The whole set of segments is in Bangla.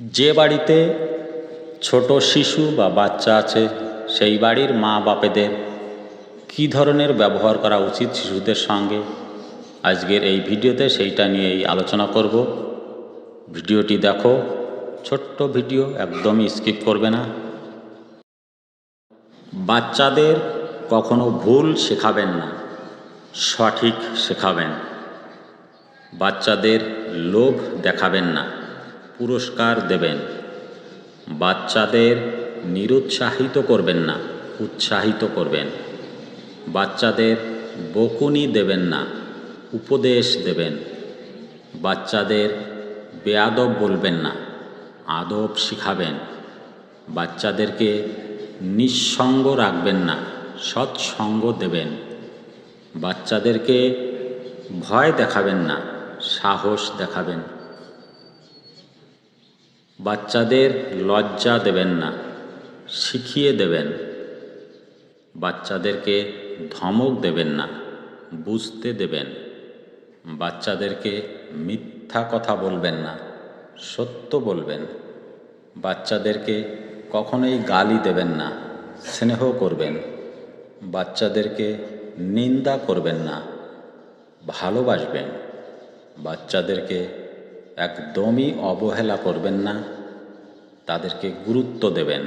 যে বাড়িতে ছোট শিশু বা বাচ্চা আছে, সেই বাড়ির মা বাপেদের কী ধরনের ব্যবহার করা উচিত শিশুদের সঙ্গে? আজকের এই ভিডিওতে সেইটা নিয়েই আলোচনা করব। ভিডিওটি দেখো, ছোট্ট ভিডিও, একদমই স্কিপ করবে না। বাচ্চাদের কখনো ভুল শেখাবেন না, সঠিক শেখাবেন। বাচ্চাদের লোভ দেখাবেন না। পুরস্কার দেবেন। বাচ্চাদের নিরুৎসাহিত করবেন না, উৎসাহিত করবেন। বাচ্চাদের বকুনি দেবেন না, উপদেশ দেবেন। বাচ্চাদের বেয়াদব বলবেন না, আদব শিখাবেন। বাচ্চাদেরকে নিঃসঙ্গ রাখবেন না, সৎসঙ্গ দেবেন। বাচ্চাদেরকে ভয় দেখাবেন না, সাহস দেখাবেন। বাচ্চাদের লজ্জা দেবেন না, শিখিয়ে দেবেন। বাচ্চাদেরকে ধমক দেবেন না, বুঝতে দেবেন। বাচ্চাদেরকে মিথ্যা কথা বলবেন না, সত্য বলবেন। বাচ্চাদেরকে কখনোই গালি দেবেন না, স্নেহ করবেন। বাচ্চাদেরকে নিন্দা করবেন না, ভালোবাসবেন। বাচ্চাদেরকে একদমই অবহেলা করবেন না, তাদেরকে গুরুত্ব দেবেন।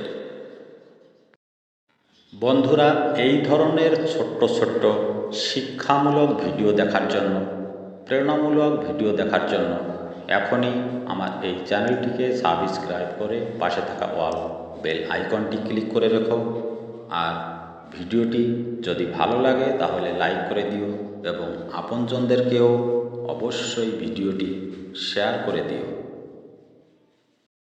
বন্ধুরা, এই ধরনের ছোট্ট ছোট্ট শিক্ষামূলক ভিডিও দেখার জন্য, প্রেরণামূলক ভিডিও দেখার জন্য এখনই আমার এই চ্যানেলটিকে সাবস্ক্রাইব করে পাশে থাকা অল বেল আইকনটি ক্লিক করে রেখো। আর ভিডিওটি যদি ভালো লাগে তাহলে লাইক করে দিও এবং আপনজনদেরকেও অবশ্যই ভিডিওটি শেয়ার করে দিও।